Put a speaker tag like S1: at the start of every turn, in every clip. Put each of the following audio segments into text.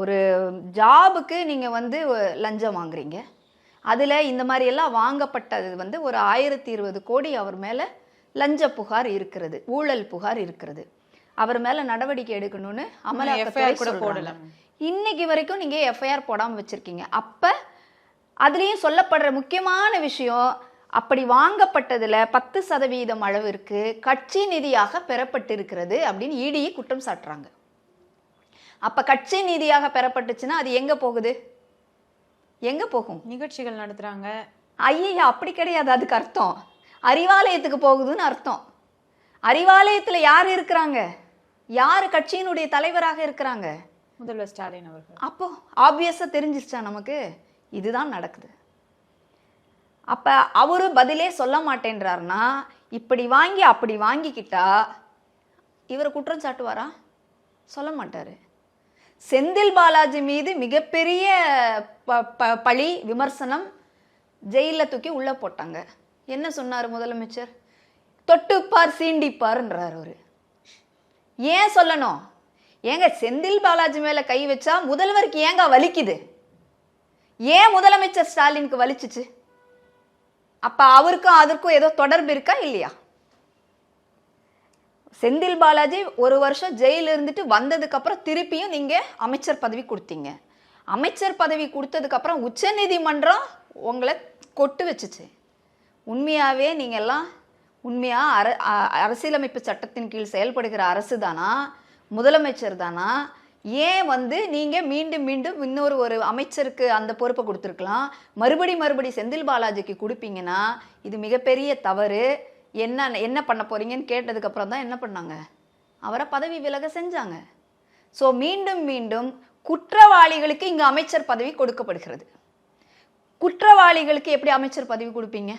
S1: ஒரு ஜாபுக்கு நீங்கள் வந்து லஞ்சம் வாங்குறீங்க. அதில் இந்த மாதிரி எல்லாம் வாங்கப்பட்டது வந்து ஒரு ஆயிரத்தி இருபது கோடி அவர் மேலே லஞ்ச புகார் இருக்கிறது ஊழல் புகார் இருக்கிறது. அவர் மேலே நடவடிக்கை எடுக்கணும்னு அமலாக்கத்துறை
S2: கூட
S1: கூட
S2: போடல.
S1: போடல. இன்னைக்கு வரைக்கும் நீங்கள் எஃப்ஐஆர் போடாமல் வச்சுருக்கீங்க. அப்போ அதுலேயும் சொல்லப்படுற முக்கியமான விஷயம் அப்படி வாங்கப்பட்டதில் பத்து சதவீதம் அளவிற்கு கட்சி நிதியாக பெறப்பட்டிருக்கிறது அப்படின்னு இடி குற்றம் சாட்டுறாங்க. அப்போ கட்சி நிதியாக பெறப்பட்டுச்சுன்னா அது எங்கே போகுது? எங்கே போகும்?
S2: நிகழ்ச்சிகள் நடத்துறாங்க.
S1: ஐயா அப்படி கிடையாது அதுக்கு அர்த்தம். அறிவாலயத்துக்கு போகுதுன்னு அர்த்தம். அறிவாலயத்தில் யார் இருக்கிறாங்க? யார் கட்சியினுடைய தலைவராக இருக்கிறாங்க?
S2: முதல்வர் ஸ்டாலின் அவர்கள்.
S1: அப்போ ஆப்வியஸாக தெரிஞ்சிருச்சா நமக்கு? இதுதான் நடக்குது. அப்போ அவரு பதிலே சொல்ல மாட்டேன்றாருன்னா இப்படி வாங்கி அப்படி வாங்கிக்கிட்டா இவரை குற்றம் சாட்டுவாரா? சொல்ல மாட்டார். செந்தில் பாலாஜி மீது மிகப்பெரிய ப- ப- பழி விமர்சனம் ஜெயிலில் தூக்கி உள்ளே போட்டாங்க. என்ன சொன்னார் முதலமைச்சர்? தொட்டுப்பார் சீண்டிப்பார்ன்றார் அவர். ஏன் சொல்லணும்? ஏங்க செந்தில் பாலாஜி மேலே கை வச்சா முதல்வருக்கு ஏங்க வலிக்குது? ஏன் முதலமைச்சர் ஸ்டாலினுக்கு வலிச்சுச்சு? அப்போ அவருக்கும் அதற்கும் ஏதோ தொடர்பு இருக்கா இல்லையா? செந்தில் பாலாஜி ஒரு வருஷம் ஜெயில இருந்துட்டு வந்ததுக்கு அப்புறம் திருப்பியும் நீங்க அமைச்சர் பதவி கொடுத்தீங்க. அமைச்சர் பதவி கொடுத்ததுக்கு அப்புறம் உச்சநீதிமன்றம் உங்களை கொட்டு வச்சுச்சு. உண்மையாவே நீங்க எல்லாம் உண்மையா அர அ- அரசியலமைப்பு சட்டத்தின் கீழ் செயல்படுகிற அரசு தானா? முதலமைச்சர் தானா? ஏன் வந்து நீங்கள் மீண்டும் மீண்டும் இன்னொரு ஒரு அமைச்சருக்கு அந்த பொறுப்பை கொடுத்துருக்கலாம்? மறுபடி மறுபடி செந்தில் பாலாஜிக்கு கொடுப்பீங்கன்னா இது மிகப்பெரிய தவறு. என்ன என்ன பண்ண போறீங்கன்னு கேட்டதுக்கப்புறம் தான் என்ன பண்ணாங்க? அவரை பதவி விலக செஞ்சாங்க. ஸோ மீண்டும் மீண்டும் குற்றவாளிகளுக்கு இங்கே அமைச்சர் பதவி கொடுக்கப்படுகிறது. குற்றவாளிகளுக்கு எப்படி அமைச்சர் பதவி கொடுப்பீங்க?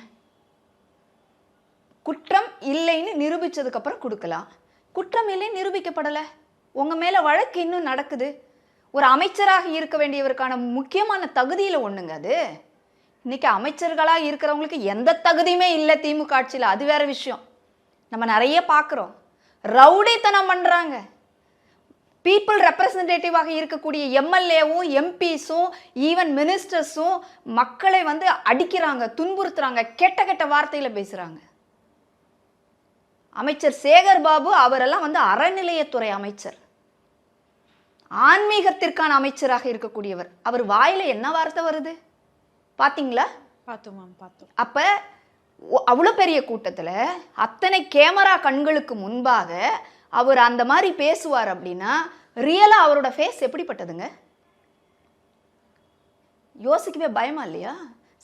S1: குற்றம் இல்லைன்னு நிரூபித்ததுக்கப்புறம் கொடுக்கலாம். குற்றம் இல்லை நிரூபிக்கப்படலை. உங்கள் மேலே வழக்கு இன்னும் நடக்குது. ஒரு அமைச்சராக இருக்க வேண்டியவருக்கான முக்கியமான தகுதியில் ஒன்றுங்க அது. இன்னைக்கு அமைச்சர்களாக இருக்கிறவங்களுக்கு எந்த தகுதியுமே இல்லை திமுக ஆட்சியில். அது வேற விஷயம். நம்ம நிறைய பார்க்குறோம் ரவுடித்தனம் பண்ணுறாங்க பீப்புள் ரெப்ரசன்டேட்டிவாக இருக்கக்கூடிய எம்எல்ஏவும் எம்பிஸும் ஈவன் மினிஸ்டர்ஸும் மக்களை வந்து அடிக்கிறாங்க துன்புறுத்துறாங்க கெட்ட கெட்ட வார்த்தையில் பேசுகிறாங்க அமைச்சர் சேகர் பாபு அவரெல்லாம் வந்து அறநிலையத்துறை அமைச்சர். ஆன்மீகத்திற்கான அமைச்சராக இருக்கக்கூடியவர். அவர் வாயில் என்ன வார்த்தை வருது? பாத்தீங்களா?
S2: பார்த்தோம் மேம் பார்த்தோம்
S1: அப்ப அவ்வளோ பெரிய கூட்டத்துல அத்தனை கேமரா கண்களுக்கு முன்பாக அவர் அந்த மாதிரி பேசுவார் அப்படின்னா ரியலா அவரோட ஃபேஸ் எப்படிப்பட்டதுங்க? யோசிக்கவே பயமா இல்லையா?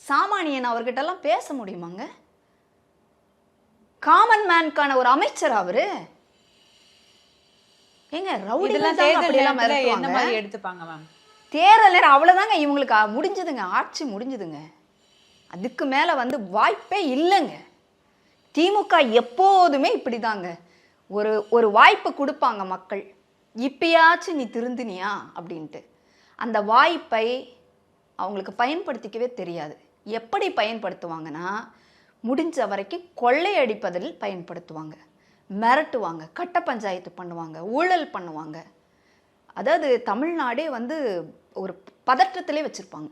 S1: சாமானியன் அவர்கிட்ட எல்லாம் பேச முடியுமாங்க? காமன் மேன்கான ஒரு அமைச்சர் அவரு. ஏங்க ரவுடி
S2: மாதிரி எடுத்துப்பாங்க மேம்
S1: தேர்தல் நேரம் அவ்வளோதாங்க இவங்களுக்கு முடிஞ்சுதுங்க. ஆட்சி முடிஞ்சுதுங்க. அதுக்கு மேலே வந்து வாய்ப்பே இல்லைங்க. திமுக எப்போதுமே இப்படிதாங்க. ஒரு ஒரு வாய்ப்பு கொடுப்பாங்க மக்கள். இப்பயாச்சும் நீ திருந்தினியா? அப்படின்ட்டு. அந்த வாய்ப்பை அவங்களுக்கு பயன்படுத்திக்கவே தெரியாது. எப்படி பயன்படுத்துவாங்கன்னா முடிஞ்ச வரைக்கும் கொள்ளையடிப்பதில் பயன்படுத்துவாங்க. மிரட்டுவாங்க. கட்ட பஞ்சாயத்து பண்ணுவாங்க. ஊழல் பண்ணுவாங்க. அதாவது தமிழ்நாடே வந்து ஒரு பதற்றத்திலே வச்சுருப்பாங்க.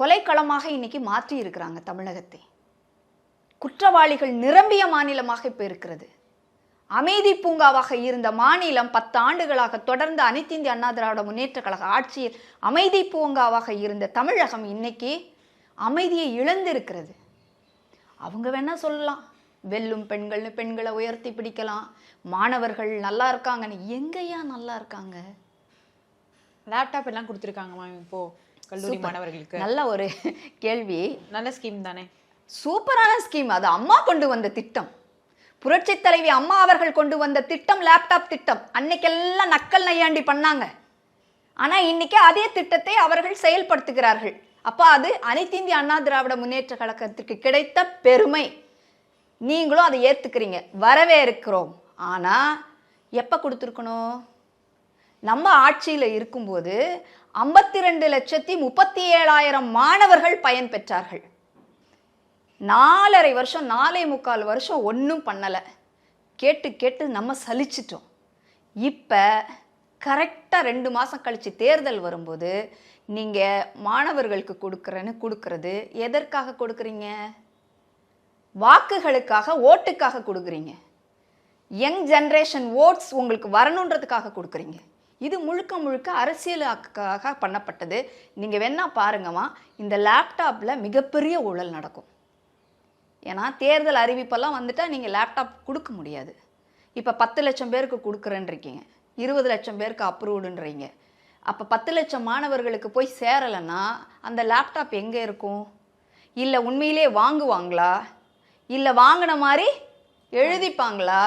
S1: கொலைக்களமாக இன்னைக்கு மாற்றி இருக்கிறாங்க தமிழகத்தை. குற்றவாளிகள் நிரம்பிய மாநிலமாக இப்போ இருக்கிறது. அமைதி பூங்காவாக இருந்த மாநிலம் பத்து ஆண்டுகளாக தொடர்ந்து அனைத்திந்திய அண்ணா திராவிட முன்னேற்ற கழக ஆட்சியில் அமைதி பூங்காவாக இருந்த தமிழகம் இன்னைக்கு அமைதியை இழந்திருக்கிறது. அவங்க வேணால் சொல்லலாம். வெல்லும் பெண்கள்னு பெண்களை உயர்த்தி பிடிக்கலாம். மாணவர்கள் நல்லா இருக்காங்கன்னு. எங்கேயா நல்லா இருக்காங்க?
S2: லேப்டாப் எல்லாம் கொடுத்துருக்காங்க மேம் இப்போ கல்லூரி மாணவர்களுக்கு.
S1: நல்ல ஒரு கேள்வி.
S2: நல்ல ஸ்கீம் தானே?
S1: சூப்பரான ஸ்கீம் அது அம்மா கொண்டு வந்த திட்டம். புரட்சி தலைவி அம்மா அவர்கள் கொண்டு வந்த திட்டம் லேப்டாப் திட்டம். அன்னைக்கெல்லாம் நக்கல் நையாண்டி பண்ணாங்க. ஆனா இன்னைக்கு அதே திட்டத்தை அவர்கள் செயல்படுத்துகிறார்கள். அப்ப அது அனைத்து இந்திய அண்ணா திராவிட முன்னேற்ற கழகத்திற்கு கிடைத்த பெருமை. நீங்களும் அதை ஏத்துக்கிறீங்க. வரவேற்கிறோம். ஆனா எப்ப கொடுத்துருக்கணும்? நம்ம ஆட்சியில் இருக்கும்போது ஐம்பத்தி ரெண்டு லட்சத்தி முப்பத்தி ஏழாயிரம் மாணவர்கள் பயன் பெற்றார்கள். நாலரை வருஷம் நாலே முக்கால் வருஷம் ஒன்றும் பண்ணலை. கேட்டு கேட்டு நம்ம சலிச்சிட்டோம். இப்போ கரெக்டாக ரெண்டு மாதம் கழித்து தேர்தல் வரும்போது நீங்கள் மாணவர்களுக்கு கொடுக்குறேன்னு கொடுக்கறது எதற்காக கொடுக்குறீங்க? வாக்குகளுக்காக ஓட்டுக்காக கொடுக்குறீங்க. யங் ஜென்ரேஷன் ஓட்ஸ் உங்களுக்கு வரணுன்றதுக்காக கொடுக்குறீங்க. இது முழுக்க முழுக்க அரசியலுக்காக பண்ணப்பட்டது. நீங்கள் வேணால் பாருங்கம்மா இந்த லேப்டாப்பில் மிகப்பெரிய ஊழல் நடக்கும். ஏன்னா தேர்தல் அறிவிப்பெல்லாம் வந்துட்டால் நீங்கள் லேப்டாப் கொடுக்க முடியாது. இப்போ பத்து லட்சம் பேருக்கு கொடுக்குறேன்றீங்க. இருபது லட்சம் பேருக்கு அப்ரூவ்டுன்றீங்க அப்போ பத்து லட்சம் மாணவர்களுக்கு போய் சேரலைன்னா அந்த லேப்டாப் எங்கே இருக்கும்? இல்லை உண்மையிலே வாங்குவாங்களா? இல்லை வாங்கின மாதிரி எழுதிப்பாங்களா?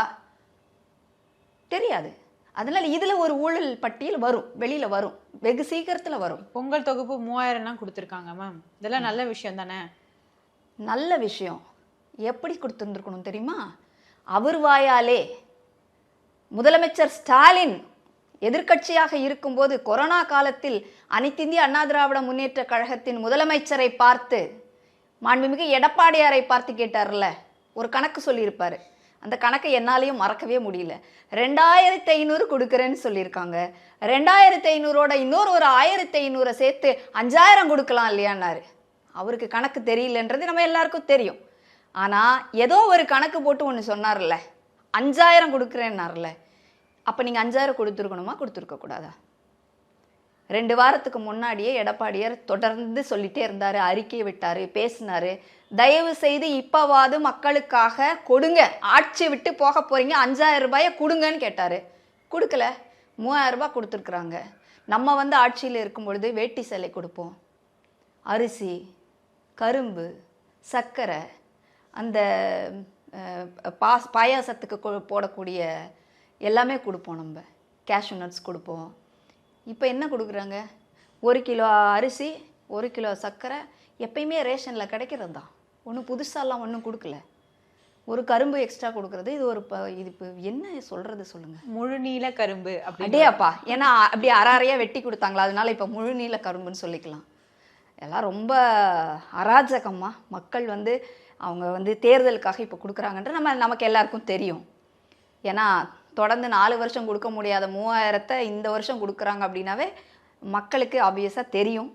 S1: தெரியாது. அதனால இதில் ஒரு ஊழல் பட்டியல் வரும் வெளியில் வரும் வெகு சீக்கிரத்தில் வரும்.
S2: பொங்கல் தொகுப்பு மூவாயிரம்லாம் கொடுத்துருக்காங்க மேம் இதெல்லாம் நல்ல விஷயம் தானே?
S1: நல்ல விஷயம். எப்படி கொடுத்துருந்துருக்கணும் தெரியுமா? அவர் வாயாலே முதலமைச்சர் ஸ்டாலின் எதிர்க்கட்சியாக இருக்கும்போது கொரோனா காலத்தில் அனைத்திந்திய அண்ணா திராவிட முன்னேற்ற கழகத்தின் முதலமைச்சரை பார்த்து மாண்புமிகு எடப்பாடியாரை பார்த்து கேட்டார்ல ஒரு கணக்கு சொல்லியிருப்பாரு. அந்த கணக்கை என்னாலையும் மறக்கவே முடியல. ரெண்டாயிரத்தி ஐநூறு கொடுக்குறேன்னு சொல்லியிருக்காங்க. ரெண்டாயிரத்தி ஐநூறோட இன்னொரு ஒரு ஆயிரத்தி ஐநூறை சேர்த்து அஞ்சாயிரம் கொடுக்கலாம் இல்லையான்னாரு. அவருக்கு கணக்கு தெரியலன்றது நம்ம எல்லாருக்கும் தெரியும். ஆனால் ஏதோ ஒரு கணக்கு போட்டு ஒன்று சொன்னார்ல. அஞ்சாயிரம் கொடுக்குறேன்னார்ல. அப்போ நீங்கள் அஞ்சாயிரம் கொடுத்துருக்கணுமா? கொடுத்துருக்க கூடாதா? ரெண்டு வாரத்துக்கு முன்னாடியே எடப்பாடியார் தொடர்ந்து சொல்லிட்டே இருந்தார் அறிக்கை விட்டார் பேசினார். தயவு செய்து இப்போவாது மக்களுக்காக கொடுங்க ஆட்சி விட்டு போக போகிறீங்க அஞ்சாயிரம் ரூபாயை கொடுங்கன்னு கேட்டார். கொடுக்கல. மூவாயிரம் ரூபாய் கொடுத்துருக்குறாங்க. நம்ம வந்து ஆட்சியில் இருக்கும் பொழுது வேட்டி சேலை கொடுப்போம். அரிசி கரும்பு சர்க்கரை அந்த பாஸ் பாயாசத்துக்கு போடக்கூடிய எல்லாமே கொடுப்போம் நம்ம. கேஷ்யூ நட்ஸ் கொடுப்போம். இப்போ என்ன கொடுக்குறாங்க? ஒரு கிலோ அரிசி ஒரு கிலோ சர்க்கரை எப்பயுமே ரேஷனில் கிடைக்கிறது? தான் ஒன்றும் புதுசாலாம் ஒன்றும் கொடுக்கல. ஒரு கரும்பு எக்ஸ்ட்ரா கொடுக்குறது இது ஒரு ப- இது இப்போ என்ன சொல்கிறது சொல்லுங்கள்
S2: முழு நீல கரும்பு அப்படி
S1: அடேப்பா ஏன்னா அப்படி அரையா வெட்டி கொடுத்தாங்களா? அதனால இப்போ முழு நீல கரும்புன்னு சொல்லிக்கலாம். எல்லாம் ரொம்ப அராஜகமா மக்கள் வந்து அவங்க வந்து தேர்தலுக்காக இப்போ கொடுக்குறாங்கன்ற நம்ம நமக்கு எல்லாருக்கும் தெரியும். ஏன்னா தொடர்ந்து நாலு வருஷம் கொடுக்க முடியாத மூவாயிரத்தை இந்த வருஷம் கொடுக்குறாங்க அப்படின்னாவே மக்களுக்கு ஆப்வியஸாக தெரியும்.